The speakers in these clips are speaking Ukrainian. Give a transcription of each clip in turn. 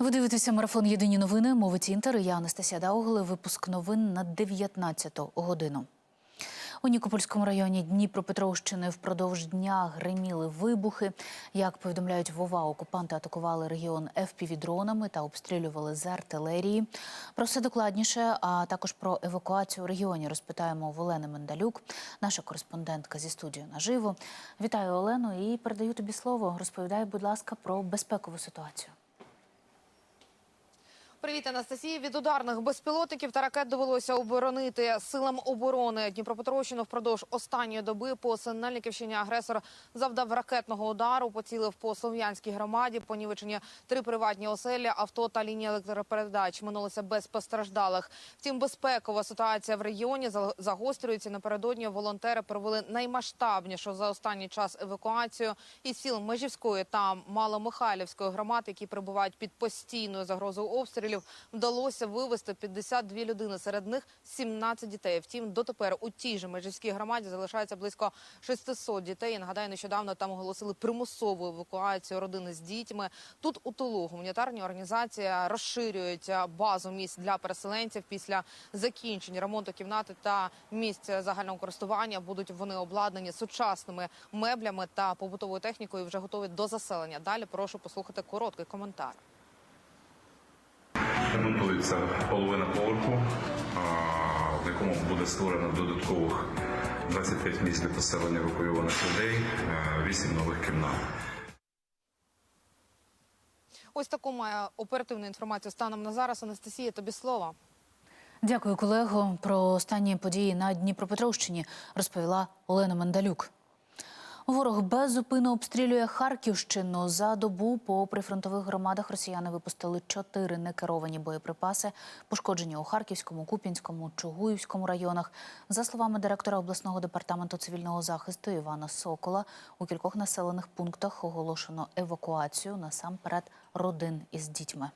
Ви дивитеся марафон Єдині новини. Мовить Інтер. Я Анастасія Даугли. Випуск новин на 19 годину. У Нікопольському районі Дніпропетровщини впродовж дня гриміли вибухи. Як повідомляють Вова, окупанти атакували регіон ФПВ-дронами та обстрілювали з артилерії. Про все докладніше, а також про евакуацію у регіоні розпитаємо в Олени Мендалюк, наша кореспондентка зі студії наживо. Вітаю Олену і передаю тобі слово. Розповідай, будь ласка, про безпекову ситуацію. Привіт, Анастасія. Від ударних безпілотників та ракет довелося оборонити силам оборони Дніпропетровщину впродовж останньої доби по Синельниківщині агресор завдав ракетного удару, поцілив по слов'янській громаді, понівечені три приватні оселі, авто та лінії електропередач. Минулося без постраждалих. Втім, безпекова ситуація в регіоні загострюється. Напередодні волонтери провели наймасштабнішу за останній час евакуацію із сіл Межівської та Маломихайлівської громад, які перебувають під постійною загрозою обстрілів. Вдалося вивезти 52 людини. Серед них 17 дітей. Втім, дотепер у тій же Межівській громаді залишається близько 600 дітей. Нагадаю, нещодавно там оголосили примусову евакуацію родини з дітьми. Тут у тилу гуманітарні організації розширюють базу місць для переселенців після закінчення ремонту кімнати та місць загального користування. Будуть вони обладнані сучасними меблями та побутовою технікою. і Вже готові до заселення. Далі прошу послухати короткий коментар. Ремонтується половина поверху, в якому буде створено додаткових 25 місць для поселення евакуйованих людей, 8 нових кімнат. Ось таку має оперативну інформацію станом на зараз. Анастасія, тобі слово. Дякую, колего. Про останні події на Дніпропетровщині розповіла Олена Мендалюк. Ворог беззупинно обстрілює Харківщину. За добу по прифронтових громадах росіяни випустили чотири некеровані боєприпаси, пошкоджені у Харківському, Куп'янському, Чугуївському районах. За словами директора обласного департаменту цивільного захисту Івана Сокола, у кількох населених пунктах оголошено евакуацію насамперед родин із дітьми.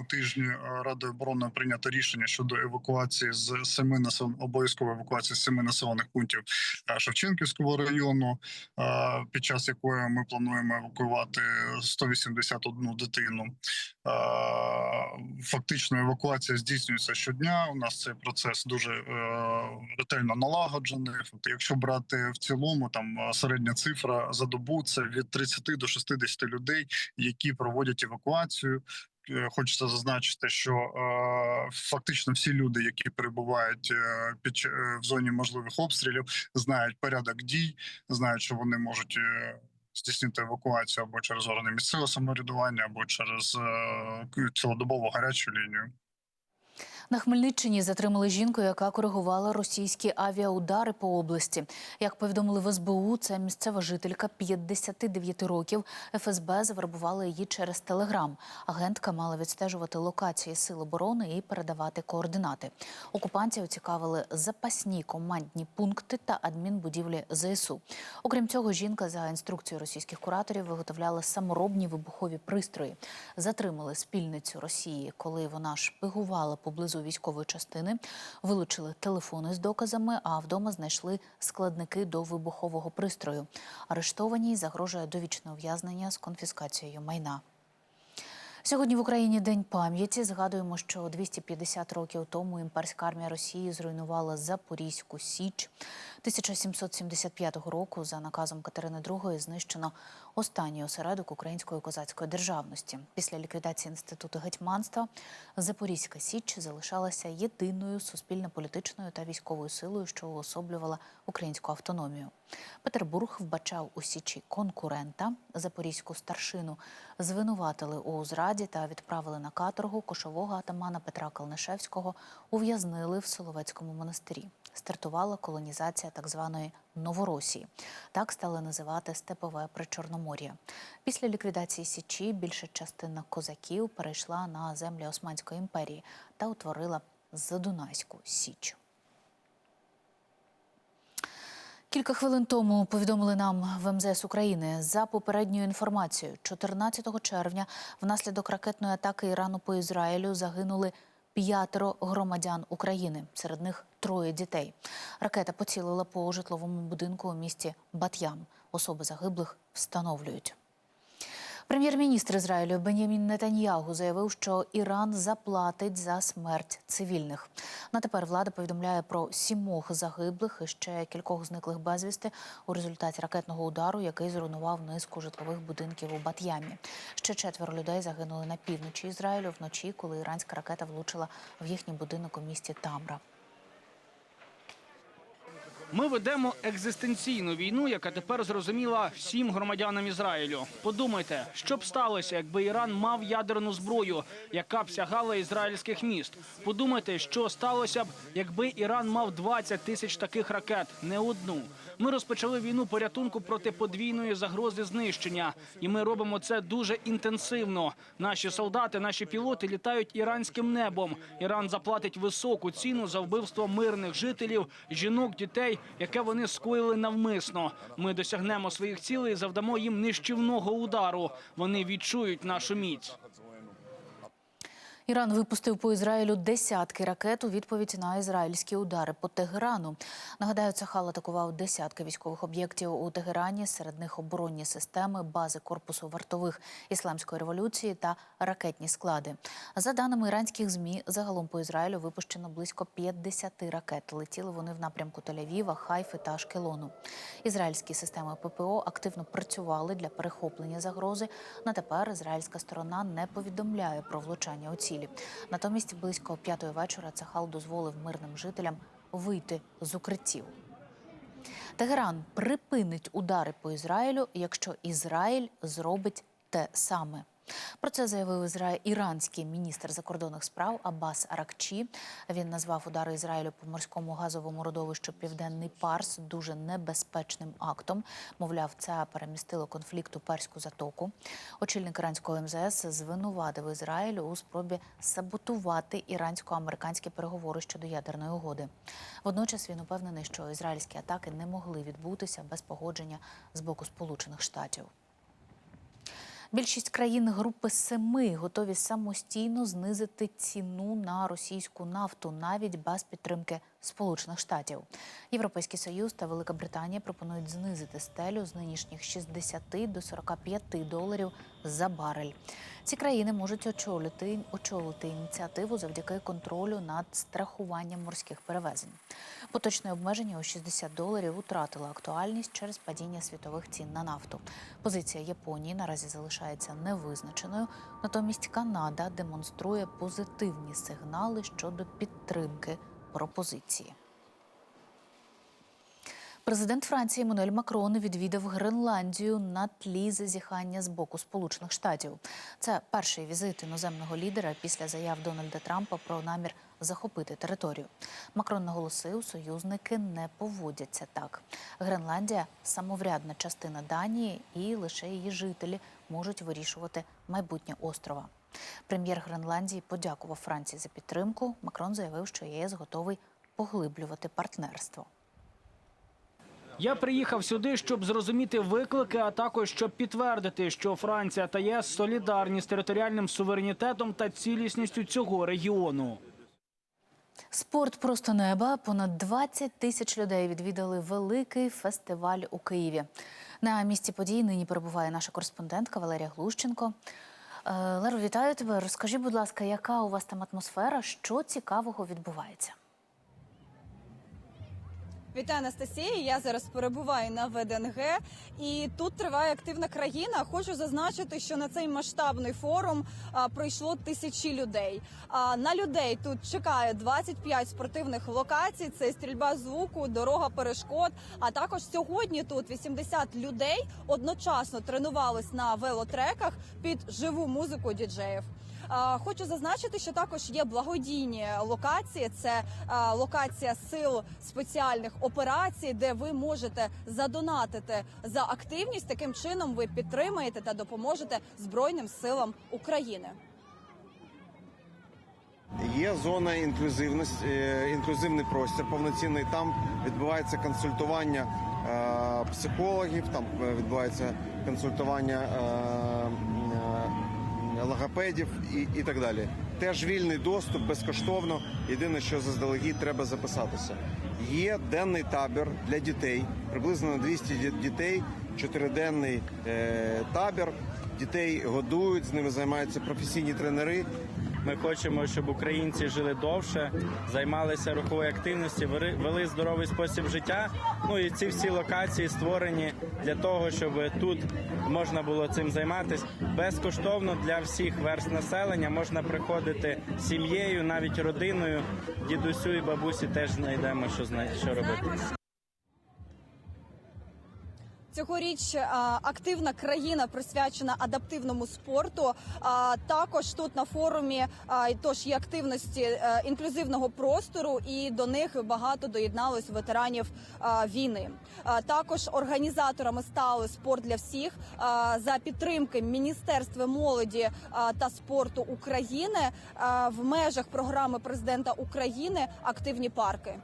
У тижні е, Радою оборони прийнято рішення щодо евакуації з семи населених обов'язкової евакуації з семи населених пунктів е, Шевченківського району, е, під час якої ми плануємо евакуювати 181 дитину. Фактично евакуація здійснюється щодня. У нас цей процес дуже ретельно налагоджений. Якщо брати в цілому, там середня цифра за добу це від 30 до 60 людей, які проводять евакуацію. Е, Хочеться зазначити, що е, фактично всі люди, які перебувають е, під в зоні можливих обстрілів, знають порядок дій, знають, що вони можуть здійснити евакуацію або через органи місцевого самоврядування, або через цілодобову гарячу лінію. На Хмельниччині затримали жінку, яка коригувала російські авіаудари по області. Як повідомили в СБУ, це місцева жителька 59 років. ФСБ завербували її через телеграм. Агентка мала відстежувати локації сил оборони і передавати координати. Окупантів цікавили запасні командні пункти та адмінбудівлі ЗСУ. Окрім цього, жінка за інструкцією російських кураторів виготовляла саморобні вибухові пристрої. Затримали спільницю Росії, коли вона шпигувала поблизу військової частини. Вилучили телефони з доказами, а вдома знайшли складники до вибухового пристрою. Арештованій загрожує довічне ув'язнення з конфіскацією майна. Сьогодні в Україні День пам'яті. Згадуємо, що 250 років тому імперська армія Росії зруйнувала Запорізьку Січ. 1775 року за наказом Катерини II знищено останній осередок української козацької державності. Після ліквідації інституту гетьманства Запорізька Січ залишалася єдиною суспільно-політичною та військовою силою, що уособлювала українську автономію. Петербург вбачав у Січі конкурента. Запорізьку старшину звинуватили у зраді та відправили на каторгу кошового атамана Петра Калнишевського. Ув'язнили в Соловецькому монастирі. Стартувала колонізація так званої Новоросії. Так стали називати степове причорномор'я. Після ліквідації Січі більша частина козаків перейшла на землі Османської імперії та утворила Задунайську Січ. Кілька хвилин тому повідомили нам в МЗС України за попередньою інформацією, 14 червня внаслідок ракетної атаки Ірану по Ізраїлю загинули п'ятеро громадян України. Серед них троє дітей. Ракета поцілила по житловому будинку у місті Бат'ям. Особи загиблих встановлюють. Прем'єр-міністр Ізраїлю Бенямін Нетаньягу заявив, що Іран заплатить за смерть цивільних. На тепер влада повідомляє про сімох загиблих і ще кількох зниклих безвісти у результаті ракетного удару, який зруйнував низку житлових будинків у Бат'ямі. Ще четверо людей загинули на півночі Ізраїлю вночі, коли іранська ракета влучила в їхній будинок у місті Тамра. Ми ведемо екзистенційну війну, яка тепер зрозуміла всім громадянам Ізраїлю. Подумайте, що б сталося, якби Іран мав ядерну зброю, яка б сягала ізраїльських міст. Подумайте, що сталося б, якби Іран мав 20 тисяч таких ракет, не одну. Ми розпочали війну порятунку проти подвійної загрози знищення, і ми робимо це дуже інтенсивно. Наші солдати, наші пілоти літають іранським небом. Іран заплатить високу ціну за вбивство мирних жителів, жінок, дітей, яке вони скоїли навмисно. Ми досягнемо своїх цілей, і завдамо їм нищівного удару. Вони відчують нашу міць. Іран випустив по Ізраїлю десятки ракет у відповідь на ізраїльські удари по Тегерану. Нагадаю, Цахал атакував десятки військових об'єктів у Тегерані. Серед них оборонні системи, бази корпусу вартових ісламської революції та ракетні склади. За даними іранських змі, загалом по Ізраїлю випущено близько 50 ракет. Летіли вони в напрямку Тель-Авіва, Хайфи та Ашкелону. Ізраїльські системи ППО активно працювали для перехоплення загрози. На тепер ізраїльська сторона не повідомляє про влучання у цілі. Натомість близько п'ятої вечора Цахал дозволив мирним жителям вийти з укриттів. Тегеран припинить удари по Ізраїлю, якщо Ізраїль зробить те саме. Про це заявив іранський міністр закордонних справ Аббас Аракчі. Він назвав удари Ізраїлю по морському газовому родовищу Південний Парс дуже небезпечним актом. Мовляв, це перемістило конфлікт у перську затоку. Очільник іранського МЗС звинуватив Ізраїль у спробі саботувати ірансько-американські переговори щодо ядерної угоди. Водночас він упевнений, що ізраїльські атаки не могли відбутися без погодження з боку Сполучених Штатів. Більшість країн групи семи готові самостійно знизити ціну на російську нафту навіть без підтримки Сполучених Штатів. Європейський Союз та Велика Британія пропонують знизити стелю з нинішніх 60 до 45 доларів за барель. Ці країни можуть очолити, очолити ініціативу завдяки контролю над страхуванням морських перевезень. Поточне обмеження у 60 доларів утратило актуальність через падіння світових цін на нафту. Позиція Японії наразі залишається невизначеною. Натомість Канада демонструє позитивні сигнали щодо підтримки пропозиції. Президент Франції Еммануель Макрон відвідав Гренландію на тлі зазіхання з боку Сполучених Штатів. Це перший візит іноземного лідера після заяв Дональда Трампа про намір захопити територію. Макрон наголосив, союзники не поводяться так. Гренландія самоврядна частина Данії, і лише її жителі можуть вирішувати майбутнє острова. Прем'єр Гренландії подякував Франції за підтримку. Макрон заявив, що ЄС готовий поглиблювати партнерство. Я приїхав сюди, щоб зрозуміти виклики, а також щоб підтвердити, що Франція та ЄС солідарні з територіальним суверенітетом та цілісністю цього регіону. Спорт просто неба. Понад 20 тисяч людей відвідали великий фестиваль у Києві. На місці подій нині перебуває наша кореспондентка Валерія Глущенко. Е, Леро, вітаю тебе. Розкажи, будь ласка, яка у вас там атмосфера? Що цікавого відбувається? Вітаю, Анастасія. Я зараз перебуваю на ВДНГ, і тут триває активна країна. Хочу зазначити, що на цей масштабний форум а, прийшло тисячі людей. А на людей тут чекає 25 спортивних локацій. Це стрільба звуку, дорога перешкод. А також сьогодні тут 80 людей одночасно тренувались на велотреках під живу музику діджеїв. Хочу зазначити, що також є благодійні локації. Це локація сил спеціальних операцій, де ви можете задонатити за активність. Таким чином ви підтримаєте та допоможете Збройним силам України. Є зона інклюзивності, е, інклюзивний простір повноцінний. Там відбувається консультування е, психологів, там е, відбувається консультування логопедів і, і так далі. Теж вільний доступ безкоштовно. Єдине, що заздалегідь треба записатися. Є денний табір для дітей, приблизно на 200 дітей, чотириденний е, табір. Дітей годують, з ними займаються професійні тренери. Ми хочемо, щоб українці жили довше, займалися руховою активністю, вели- здоровий спосіб життя. Ну і ці всі локації створені для того, щоб тут можна було цим займатися безкоштовно для всіх верст населення. Можна приходити сім'єю, навіть родиною. Дідусю і бабусі теж знайдемо, що зна- що робити. Цьогоріч а, активна країна присвячена адаптивному спорту. А, також тут на форумі і тож є активності е, інклюзивного простору, і до них багато доєдналось ветеранів війни. Також організаторами стали спорт для всіх за підтримки Міністерства молоді та спорту України в межах програми президента України Активні парки.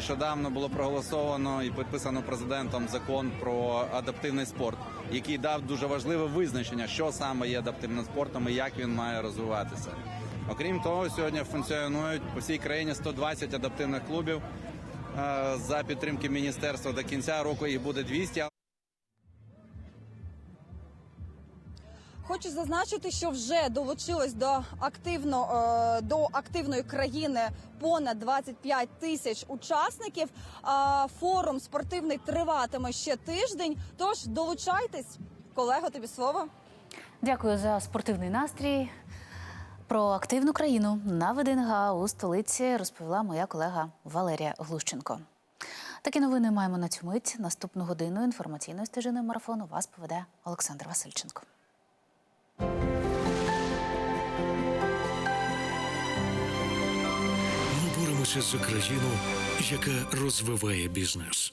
Нещодавно було проголосовано і підписано президентом закон про адаптивний спорт, який дав дуже важливе визначення, що саме є адаптивним спортом і як він має розвиватися. Окрім того, сьогодні функціонують по всій країні 120 адаптивних клубів. Е, За підтримки міністерства до кінця року їх буде 200. Хочу зазначити, що вже долучилось до активно е, до активної країни понад 25 тисяч учасників. А Форум спортивний триватиме ще тиждень. Тож долучайтесь, колего. Тобі слово. Дякую за спортивний настрій. Про активну країну на ВДНГ у столиці розповіла моя колега Валерія Глущенко. Такі новини маємо на цю мить. Наступну годину інформаційної стежини марафону вас поведе Олександр Васильченко. Ми боремося за країну, яка розвиває бізнес.